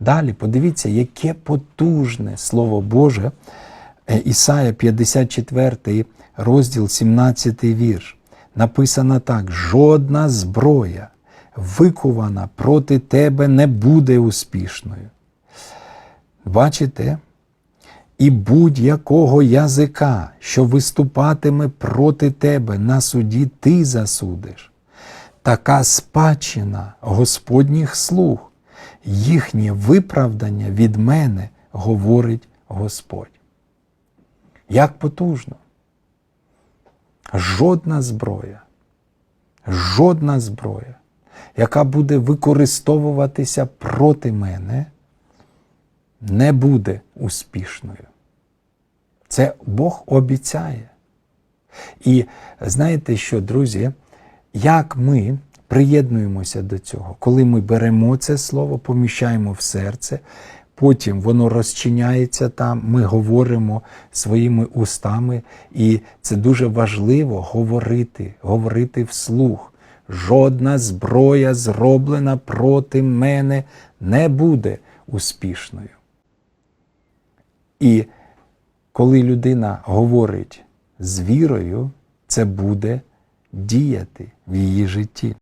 Далі подивіться, яке потужне Слово Боже. Е, Ісая 54 розділ, 17 вірш. Написано так: жодна зброя, викувана проти тебе, не буде успішною. Бачите? І будь-якого язика, що виступатиме проти тебе на суді, ти засудиш. Така спадщина Господніх слуг, їхнє виправдання від мене, говорить Господь. Як потужно. Жодна зброя, жодна зброя, яка буде використовуватися проти мене, не буде успішною. Це Бог обіцяє. І знаєте що, друзі, як ми приєднуємося до цього, коли ми беремо це слово, поміщаємо в серце, потім воно розчиняється там, ми говоримо своїми устами, і це дуже важливо говорити, говорити вслух. Жодна зброя, зроблена проти мене, не буде успішною. І коли людина говорить з вірою, це буде діяти в її житті.